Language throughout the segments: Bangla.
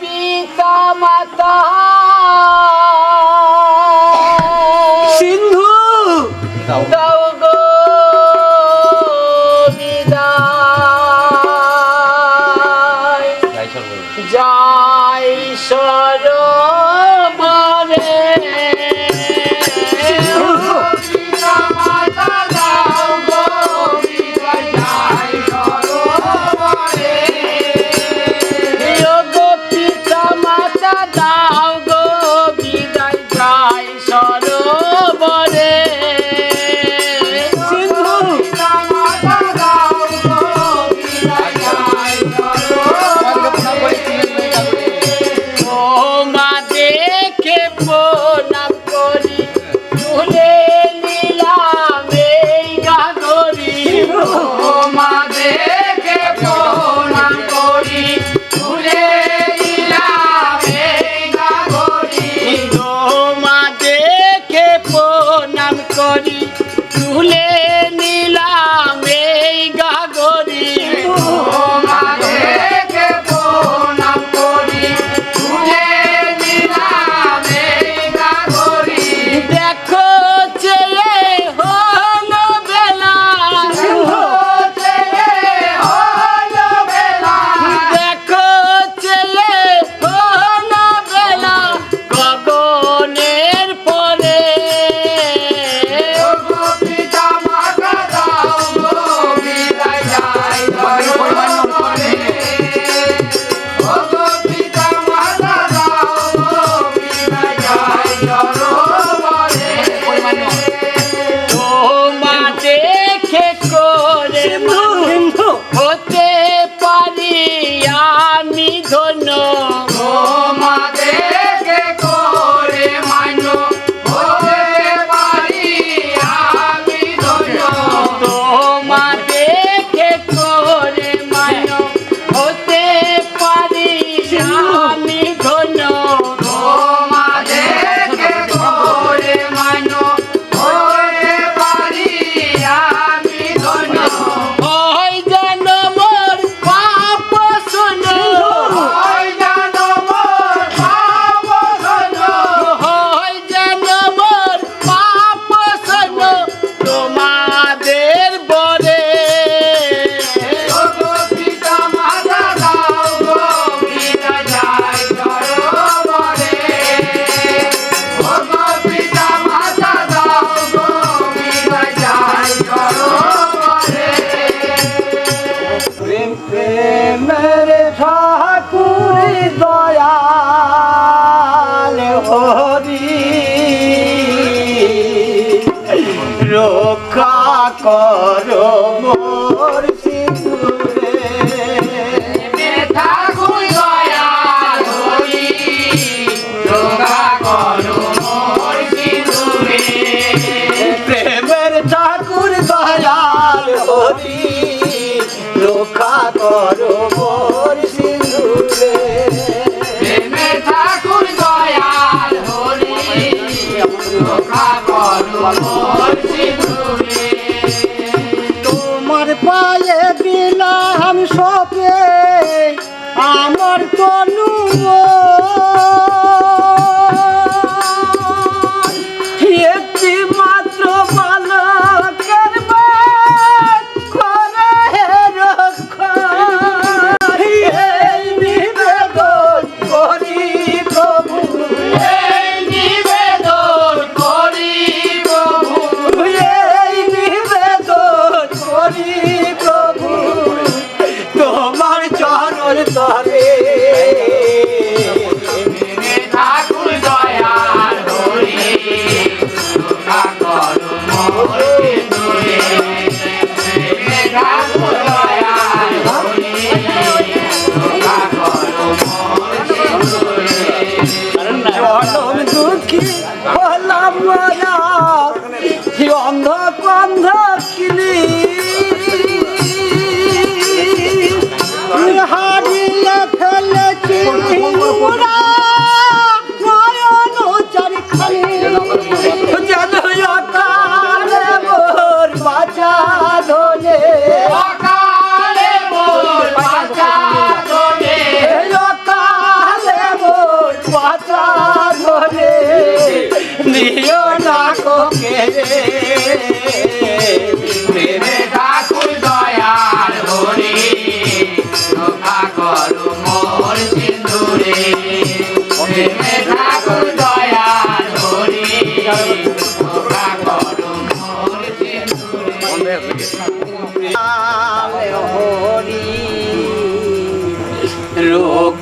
পিতা মাতা সিন্ধু! দাও। গো বিদায়। যাই মেরে ঠাকুর দয়াল হরি। রক্ষা কর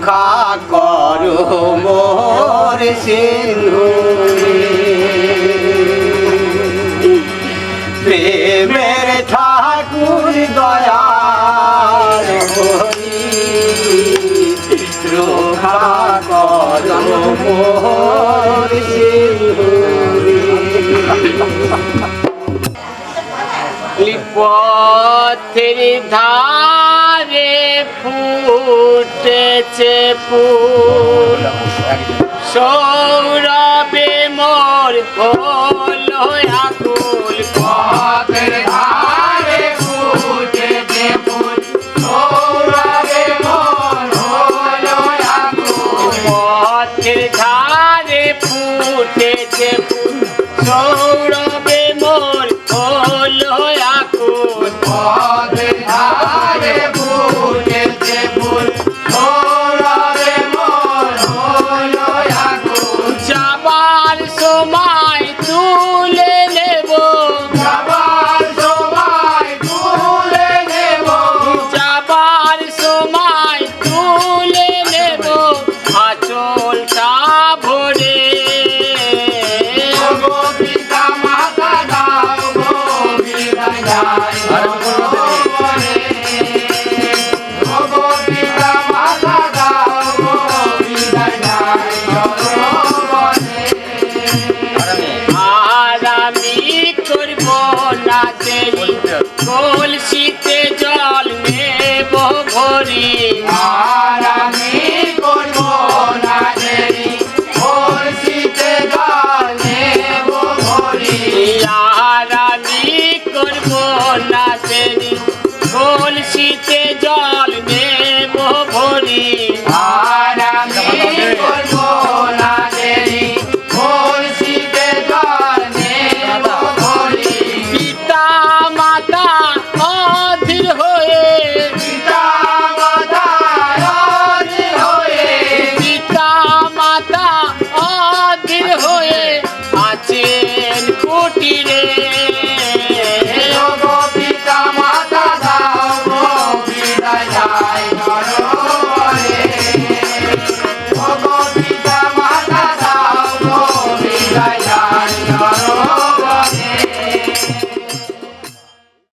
রক্ষা করো মোর সিন্ধুরে প্রেমের ঠাকুর দয়াল হরি রক্ষা করো মোর সিন্ধুরে পথের ধার ফুটেছে ফুল। সৌরভে মোর ভোল আগুন করি। আর আমি না দেরি বর্ষিতে ভরি। আর আমি করব না দেরি বলছিতে জল দেব ভরি।